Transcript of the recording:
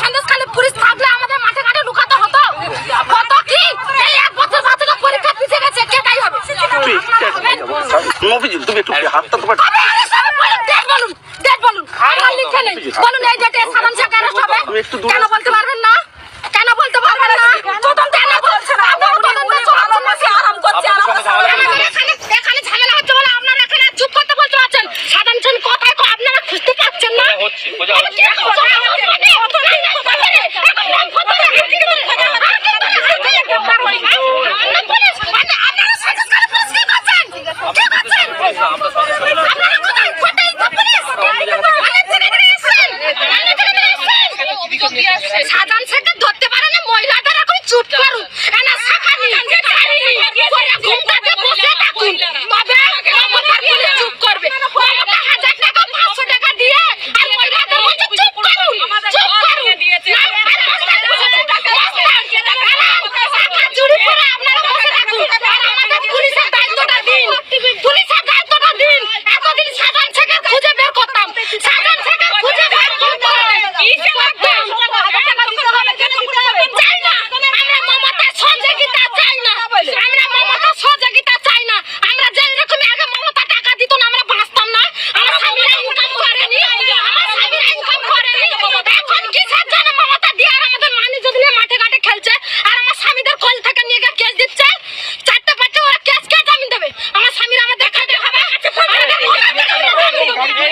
Sandeshkhali police থাকলে আমাদের মাঠে ঘাটে লুকাতে হতো কত কি এই এক বছর বাচ্চাটা পরীক্ষা পিছিয়ে গেছে কে তাই হবে মফিজুল তুমি একটু হাতটা তোমার বলুন, বলুন, বলুন। আমার লিখে নেই। বলুন, এই date এ সালাম হবে। কেন বলতে পারবেন না? কেন বলতে পারবেন না? তদন্ত সাধারণ শেখকে ধরতে পারে না মহিলাদের এখন চুপ করুন খুঁজে বের করতাম। সাগান সাগান খুঁজে বের করতাম। ইসে লাগতাম চাই না। আমরা মমতা সহযোগিতা আমরা মমতা সহযোগিতা চাই না। আমরা যে আগে মমতা টাকা দিত না আমরা বাঁচতাম না। আমার স্বামীরা ইনকাম করেনি। আমার স্বামীরা ইনকাম করেনি। এখন কিসের জন্য Ready?